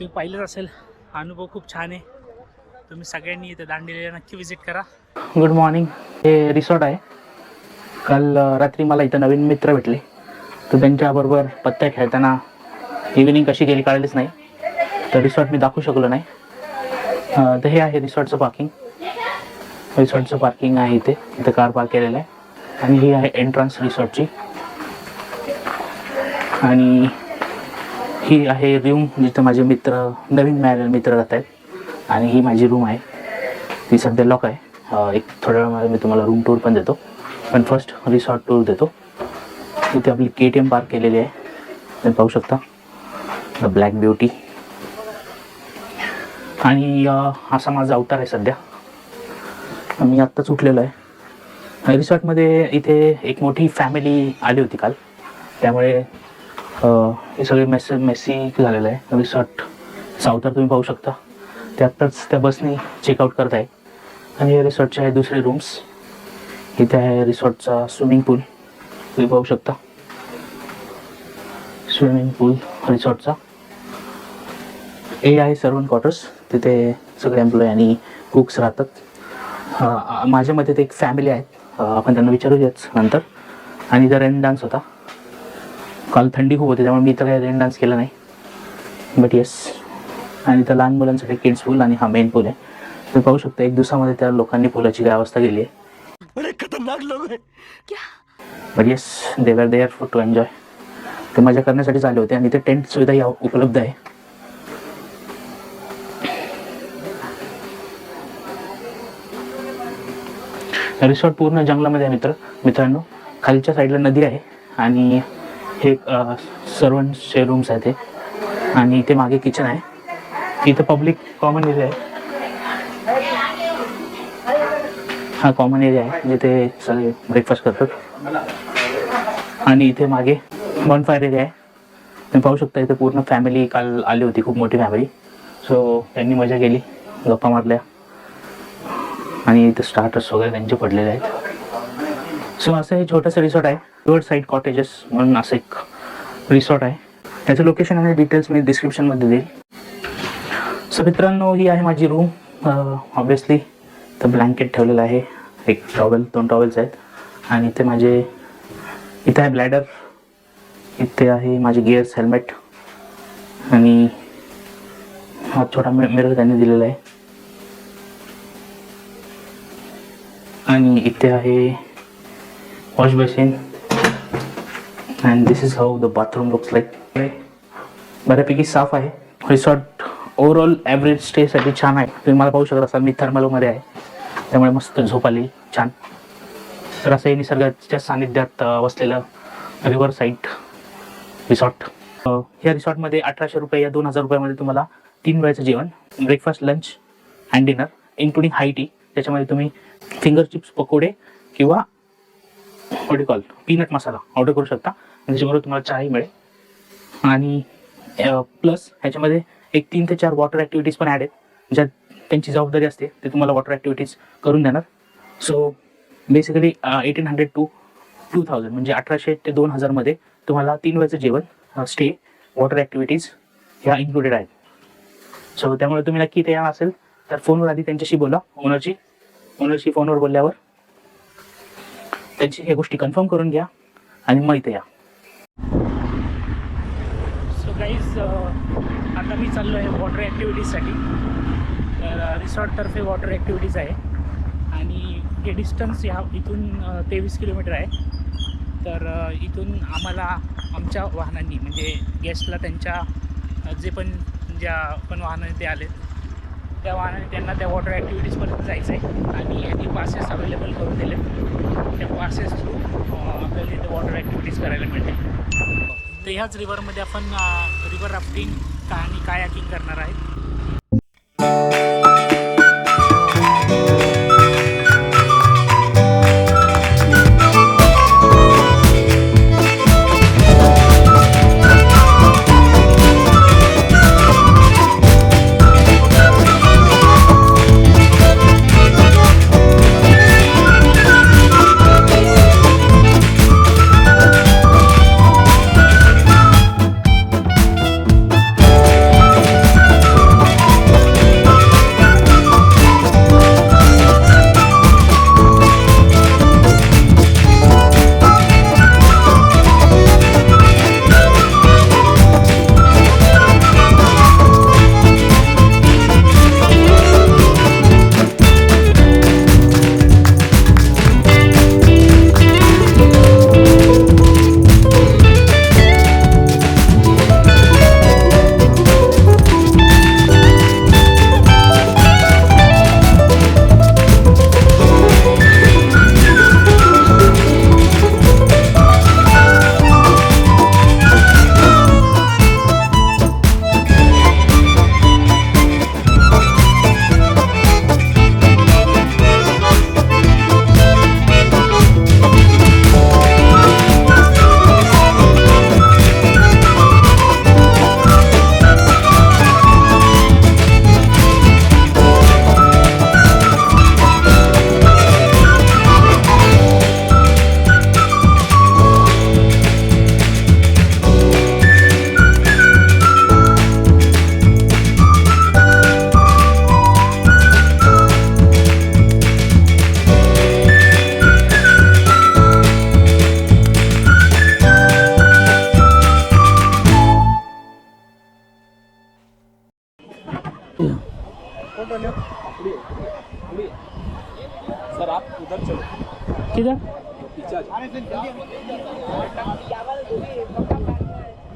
तुम्ही पाहिलंच असेल अनुभव खूप छान आहे. तुम्ही सगळ्यांनी इथे दांडेलीला नक्की विजिट करा. गुड मॉर्निंग हे रिसॉर्ट आहे. काल रात्री मला इथं नवीन मित्र भेटले. तर त्यांच्याबरोबर पत्त्या खेळताना इव्हिनिंग कशी गेली कळलीच नाही. तर रिसॉर्ट मी दाखवू शकलो नाही. तर हे आहे रिसॉर्टचं पार्किंग रिसॉर्टचं पार्किंग आहे इथे. इथं कार पार्क केलेलं आहे. आणि ही आहे एंट्रन्स रिसॉर्टची आणि ही आहे रूम जिथं माझे मित्र नवीन मिळालेले मित्र राहत आहेत. आणि ही माझी रूम आहे. ती सध्या लॉक आहे. एक थोड्या वेळामध्ये मी तुम्हाला रूम टूर पण देतो. पण फर्स्ट रिसॉर्ट टूर देतो. इथे आपली के टी एम पार्क केलेली आहे. तुम्ही पाहू शकता. द ब्लॅक ब्युटी आणि असा माझा अवतार आहे सध्या. मी आत्ताच उठलेलो आहे. रिसॉर्टमध्ये इथे एक मोठी फॅमिली आली होती काल. त्यामुळे हे सगळे मेस मेसी झालेलं आहे. रिसॉर्ट सावतर तुम्ही पाहू शकता. त्यातच आत्ताच त्या बसने चेकआउट करत आहे आणि या रिसॉर्टचे आहे दुसरे रूम्स इथे आहे रिसॉर्टचा स्विमिंग पूल तुम्ही पाहू शकता. स्विमिंग पूल रिसॉर्टचा. हे आहे सर्वंट क्वार्टर्स तिथे सगळे एम्प्लॉई आणि कुक्स राहतात. माझ्या मते ते एक फॅमिली आहेत. आपण त्यांना विचारूयाच नंतर. आणि इथं रेन डान्स होता. काल थंडी खूप होती त्यामुळे मी तर काही रेन डान्स केला नाही. बट येस आणि त्या लहान मुलांसाठी किड्स पूल आणि हा मेन पूल आहे. तुम्ही पाहू शकता एक दिवसामध्ये त्या लोकांनी पुलाची काय अवस्था केली आहे. बड़े खतरनाक लोग हैं बट येस दे वर देअर फॉर टू एन्जॉय ते मजा करण्यासाठीच आले होते आणि ते टेंट सुविधा या उपलब्ध आहे. रिसॉर्ट पूर्ण जंगलामध्ये आहे मित्र मित्रांनो. खालच्या साईडला नदी आहे आणि हे सर्वंटचे रूम्स आहेत ते आणि इथे मागे किचन आहे. इथं पब्लिक कॉमन एरिया आहे. हा कॉमन एरिया आहे जिथे सगळे ब्रेकफास्ट करतात. आणि इथे मागे बॉनफायर एरिया आहे. तुम्ही पाहू शकता इथे पूर्ण फॅमिली काल आली होती खूप मोठी फॅमिली सो त्यांनी मजा केली गप्पा मारल्या. आणि इथे स्टार्टर्स वगैरे त्यांचे पडलेले आहेत. सो असं हे छोटंसं रिसॉर्ट आहे. रोड साईड कॉटेजेस म्हणून असं एक रिसॉर्ट आहे. त्याचं लोकेशन आणि डिटेल्स मी डिस्क्रिप्शनमध्ये देईल. सो मित्रांनो ही आहे माझी रूम ऑब्विसली तर ब्लँकेट ठेवलेलं आहे. एक टॉवेल दोन टॉवेल्स आहेत. आणि इथे माझे इथे आहे ब्लॅडर इथे आहे माझे गिअर्स हेल्मेट आणि हा छोटा मिरर त्यांनी दिलेला आहे. आणि इथे आहे wash basin and this is how the bathroom looks like बऱ्यापैकी साफ आहे. रिसॉर्ट ओव्हरऑल ॲव्हरेज स्टेसाठी छान आहे. तुम्ही मला पाहू शकता असाल मी थर्मलमध्ये आहे. त्यामुळे मस्त झोप आली. छान. तर असं हे निसर्गाच्या सानिध्यात वसलेलं रिव्हर साईट रिसॉर्ट अं, या रिसॉर्टमध्ये अठराशे रुपये या दोन हजार रुपयामध्ये तुम्हाला तीन वेळेचं जेवण breakfast lunch and dinner including high tea त्याच्यामध्ये तुम्ही फिंगर चिप्स पकोडे किंवा what call peanut masala order करू शकता. त्याच्याबरोबर तुम्हाला चहाही मिळेल. आणि प्लस ह्याच्यामध्ये एक तीन ते चार वॉटर ॲक्टिव्हिटीज पण ॲड आहेत ज्यात त्यांची जबाबदारी असते ते तुम्हाला वॉटर ॲक्टिव्हिटीज करून देणार. So basically eighteen hundred to two thousand म्हणजे अठराशे ते दोन हजारमध्ये तुम्हाला तीन वेळचं जेवण स्टे वॉटर ॲक्टिव्हिटीज ह्या इन्क्लुडेड आहेत. सो त्यामुळे तुम्ही नक्की तयार असेल तर फोनवर आधी त्यांच्याशी बोला. ओनरची ओनरशी फोनवर बोलल्यावर त्यांची ह्या गोष्टी कन्फर्म करून घ्या आणि मग इथे या. सो गाईज uh, आता मी चाललो आहे वॉटर ॲक्टिव्हिटीजसाठी तर रिसॉर्टतर्फे वॉटर ॲक्टिव्हिटीज आहे. आणि हे डिस्टन्स ह्या इथून uh, तेवीस किलोमीटर आहे. तर uh, इथून आम्हाला आमच्या वाहनांनी म्हणजे गेस्टला त्यांच्या जे पण ज्या पण वाहनाने ते आले त्या वाहनाने त्यांना त्या वॉटर ॲक्टिव्हिटीजपर्यंत जायचं आहे आणि यांनी पासेस अवेलेबल करून दिले. त्या पासेस थ्रू आपल्याला तिथे वॉटर ॲक्टिव्हिटीज करायला मिळते तर ह्याच रिव्हरमध्ये आपण रिव्हर राफ्टिंग आणि कायाकिंग करणार सर आप उधर चलो किधर?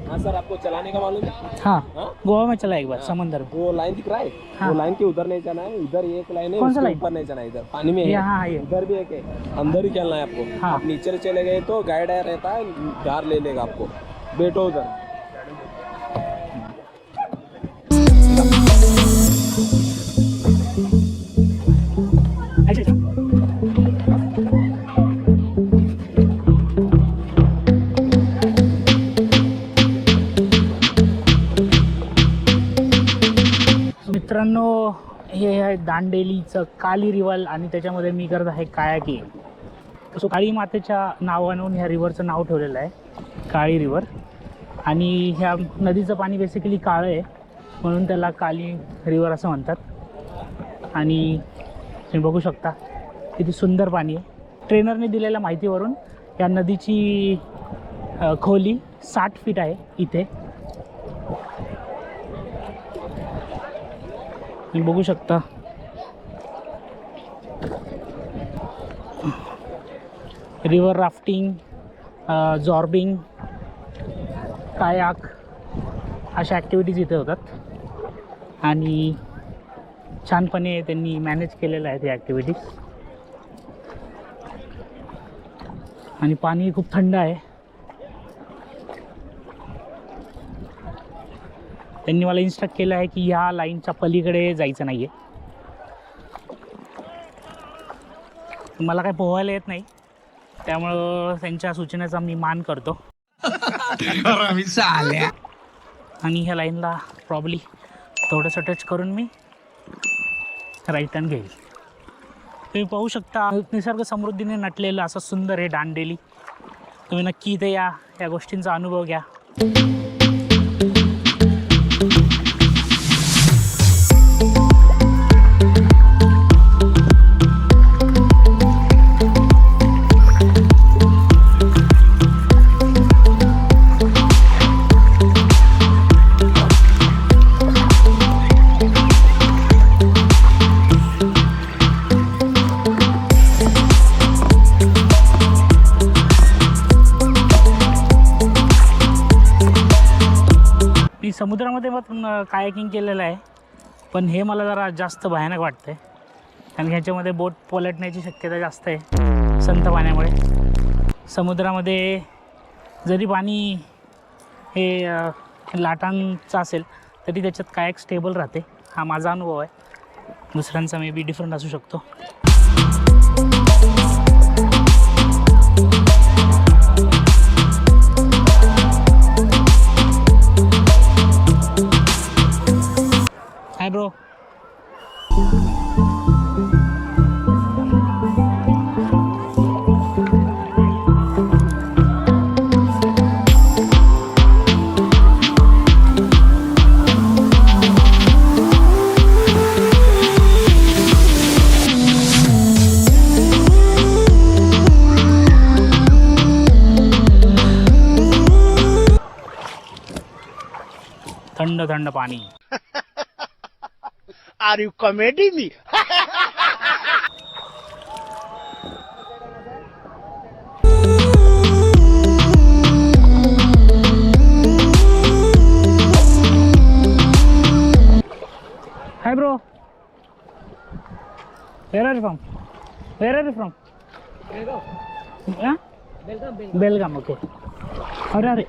हाँ सर आपको चलाने का मालूम है? हाँ, हाँ? गोवा में चला एक बार हाँ। समंदर वो लाइन दिख रहा है? हाँ। वो लाइन के उधर नहीं जाना है इधर एक लाइन है कौन सा लाइन? ऊपर नहीं जाना है इधर। पानी में यहाँ हाँ, भी एक है। अंदर ही चलना है आपको। हाँ। आप नीचे चले गए तो गाइड रहता है कार ले लेगा आपको। बैठो उधर। हे आहे दांडेलीचं काली रिवल आणि त्याच्यामध्ये मी करत आहे कायाकिंग सो काळी मातेच्या नावानं ह्या रिव्हरचं नाव ठेवलेलं आहे काळी रिव्हर आणि ह्या नदीचं पाणी बेसिकली काळं आहे म्हणून त्याला काली रिव्हर असं म्हणतात. आणि तुम्ही बघू शकता किती सुंदर पाणी आहे. ट्रेनरने दिलेल्या माहितीवरून या नदीची खोली साठ फीट आहे इथे. तुम्ही बघू शकता. रिवर राफ्टिंग जॉर्बिंग कायाक अशा ॲक्टिव्हिटीज इथे होतात. आणि छानपणे त्यांनी मॅनेज केलेलं आहे ते ॲक्टिव्हिटीज आणि पाणी खूप थंड आहे. त्यांनी मला इन्स्ट्रक्ट केलं आहे की ह्या लाईनच्या पलीकडे जायचं नाही आहे मला काय पोहायला येत नाही. त्यामुळं त्यांच्या सूचनेचा मी मान करतो. आणि ह्या लाईनला प्रॉब्ली थोडंसं टच करून मी राईट टर्न घेईल. तुम्ही पाहू शकता निसर्ग समृद्धीने नटलेलं असं सुंदर हे दांडेली तुम्ही नक्की इथे या या गोष्टींचा अनुभव घ्या. समुद्रामध्ये पण कायाकिंग केलेलं आहे. पण हे मला जरा जास्त भयानक वाटतं आहे कारण ह्याच्यामध्ये बोट पलटण्याची शक्यता जास्त आहे संत पाण्यामुळे. समुद्रामध्ये जरी पाणी हे लाटांचं असेल तरी त्याच्यात कायक स्टेबल राहते. हा माझा अनुभव आहे. दुसऱ्यांचा मे बी डिफरंट असू शकतो. Hi bro. थंड थंड पाणी. Are you comedy me? Hi bro where are you from where are you from Belgaum okay अरे अरे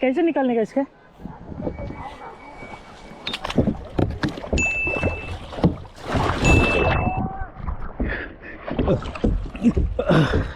कैसे निकालने का इसके? क्या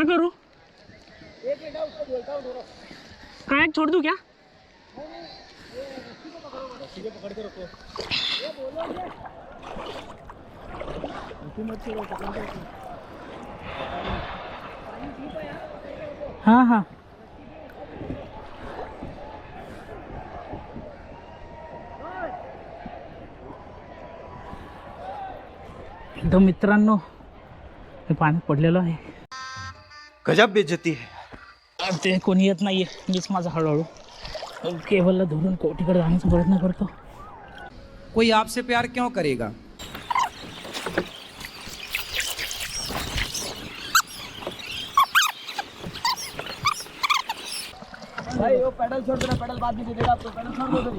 क्या करू? कायक छोड़ दूं क्या? हाँ हाँ. तो मित्रांनो मी पाण्यात पडलेलो आहे. गजब बेइज्जती है। ते कोणी येत नाही आहे मीच माझा हळूहळू केबलला धरून कोटीकडे जाण्याचा प्रयत्न करतो कोई आपसे प्यार क्यों करेगा? भाई वो पैडल छोड़ देना पैडल बाद में दे देगा आपको। पैडल छोड़ दो तो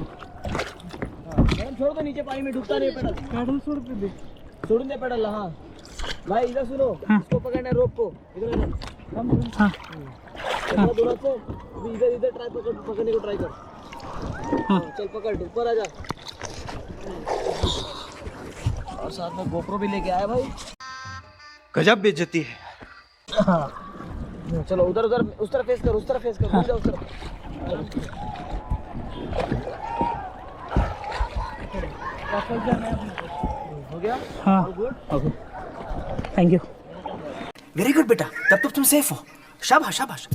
हाँ, पैडल छोड़ दो नीचे पानी में डूबता नहीं पैडल। पैडल छोड़ दे। छोड़ दे पैडल हाँ। भाई इधर सुनो हाँ। इसको पकड़ना रोप को। इधर हाँ। इधर इधर ट्राई पकड़ पकड़ने को ट्राई कर। हाँ। चल पकड़ ऊपर आ जा। और साथ में गोप्रो भी लेके आया भाई। गजब बेइज्जती है। हाँ। चलो उधर उधर उस तरफ़ फेस कर उस तरफ़ फेस कर घूम जा उस तरफ़। हो। गया हाँ ओके थँक्यू वेरी गुड बेटा. तब तो तुम सेफ हो. शाबाश शाबाश.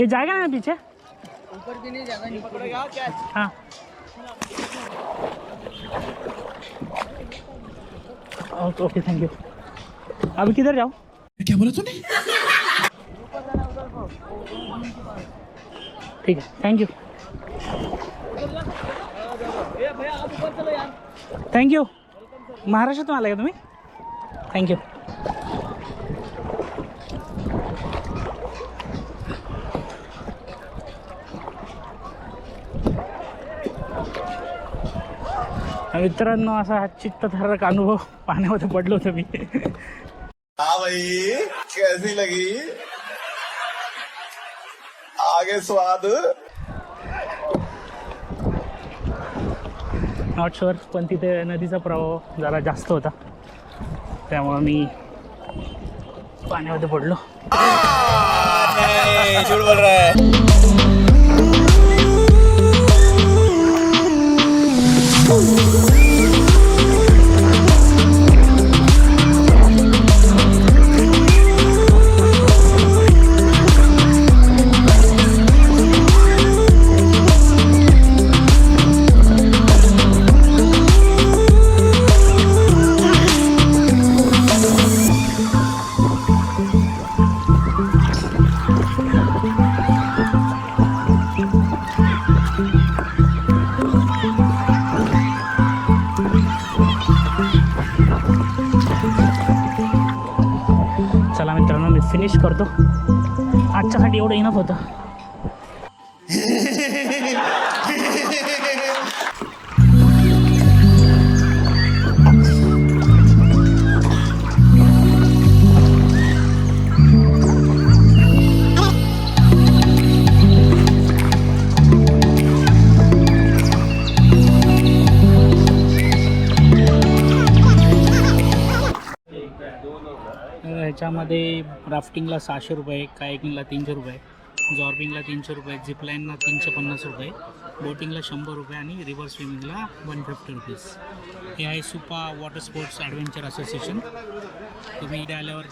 ये जाएगा ना पीछे? ऊपर भी नहीं क्या हाँ। ओके ओके थैंक यू अभी किधर जाओ क्या बोला तूने? ठीक है थँक यू ए भैया महाराष्ट्रातून आला का तुम्ही? थँक्यू मित्रांनो असा हा चित्तथारक अनुभव पाण्यामध्ये पडलो होतो मी. हा भाई कैसी लगी? आगे स्वाद. नॉट शुअर पण तिथे नदीचा प्रवाह जरा जास्त होता. त्यामुळं मी पाण्यामध्ये पडलो. बोल आजच्यासाठी एवढं इनफ ह्याच्यामध्ये राफ्टिंगला सहाशे रुपये कायकिंगला तीनशे रुपये. जॉर्बिंगला तीनशे रुपये झिपलाईनला तीनशे पन्नास रुपये बोटिंगला शंभर रुपये आणि रिव्हर स्विमिंगला वन फिफ्टी रुपीज. हे आहे Supa water sports adventure association. तुम्ही इथे आल्यावर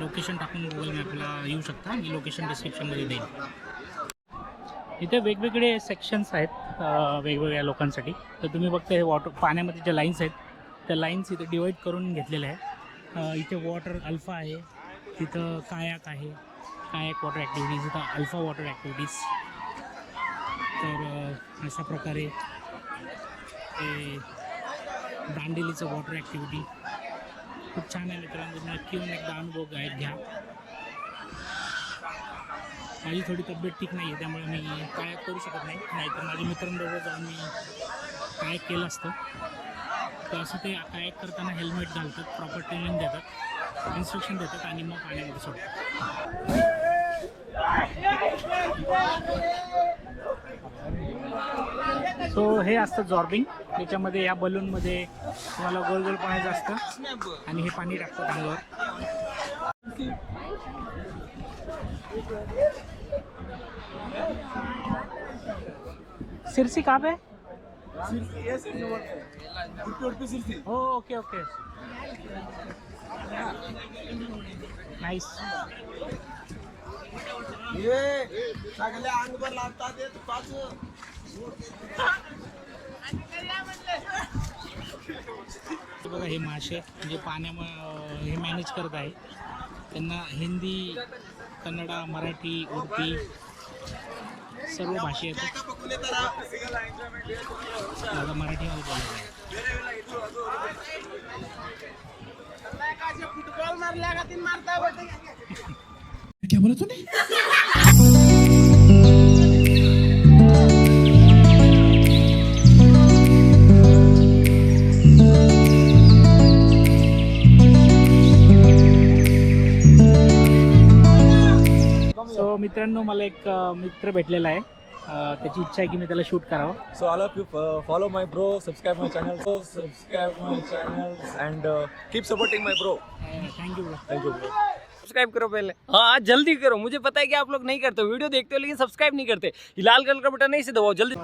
लोकेशन टाकून गुगल मॅपला येऊ शकता मी लोकेशन डिस्क्रिप्शनमध्ये देईन. इथे वेगवेगळे सेक्शन्स आहेत वेगवेगळ्या लोकांसाठी. तर तुम्ही बघता हे वॉटर पाण्यामध्ये ज्या लाईन्स आहेत त्या लाईन्स इथे डिवाईड करून घेतलेल्या आहेत. इथे वॉटर अल्फा आहे तिथं कायाक आहे कायाक वॉटर ॲक्टिव्हिटीज होता अल्फा वॉटर ॲक्टिव्हिटीज तर अशा प्रकारे ते दांडेलीचं वॉटर ॲक्टिव्हिटी खूप छान आहे मित्रांनो. नक्की येऊन एकदा अनुभव घ्या घ्या. माझी थोडी तब्येत ठीक नाही आहे त्यामुळे मी कायक करू शकत नाही. नाहीतर माझ्या मित्रांबरोबर जाऊन मी कायक केलं असतं तर असं ते कायक करताना हेल्मेट घालतात प्रॉपर ट्रेनिंग देतात. इन्स्ट्रक्शन देतात आणि मग पाण्यामध्ये सोडतात. सो हे असतं जॉर्बिंग. त्याच्यामध्ये या बलूनमध्ये तुम्हाला गोल गोल पाण्याचं असतं. आणि हे पाणी टाकतात अंगावर. सिरसी कहाँ पे हो ओके ओके. नाइस ये सगळ्या अंगभर लागतात पाच. बघा हे मासे जे पाण्यामध्ये हे मॅनेज करत आहे त्यांना हिंदी कन्नडा मराठी उर्दू सर्व भाषा येतात. मराठीमध्ये बोलायचं क्या बोला मित्रांनो मला एक मित्र भेटलेला आहे. त्याची इच्छा आहे की मी त्याला शूट करावं. So all of you follow my bro subscribe my channel so subscribe my channel and keep supporting my bro thank you bro thank you bro subscribe करो पहले। हाँ जल्दी करो। मुझे पता है कि आप लोग नहीं करते वीडियो देखते हो लेकिन सब्सक्राइब नहीं करते। लाल कलर का बटन नहीं से दबाओ। जल्दी।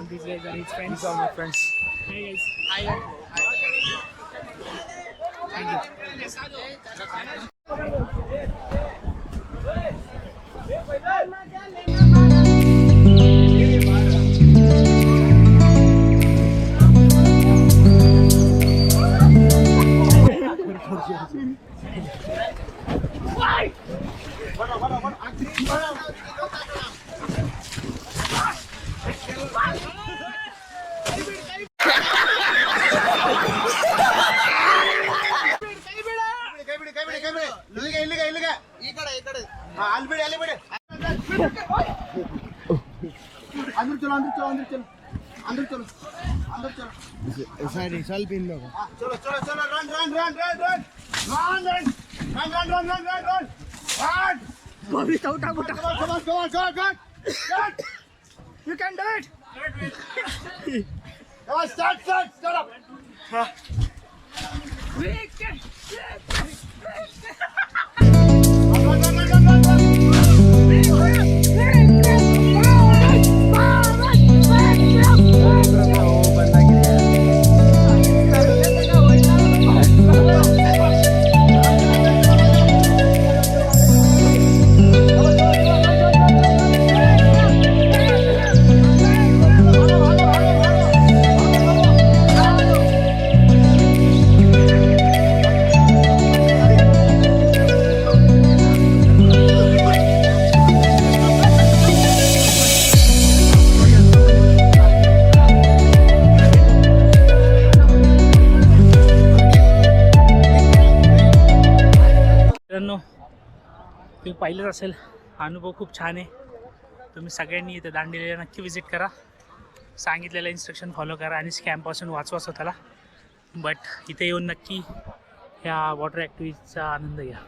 चलो साइड साल पिन लो चलो चलो चलो run run run run run run run run run run run run run run Bobby उठा उठा come on come on come on come you can do it Come on, start, start, start up. Run, पाहिलंच असेल. अनुभव खूप छान आहे. तुम्ही सगळ्यांनी इथं दांडेलीला नक्की विजिट करा. सांगितलेलं इन्स्ट्रक्शन फॉलो करा आणि स्कॅमपासून वाचवा स्वतःला. बट इथे येऊन नक्की ह्या वॉटर ॲक्टिव्हिटीचा आनंद घ्या.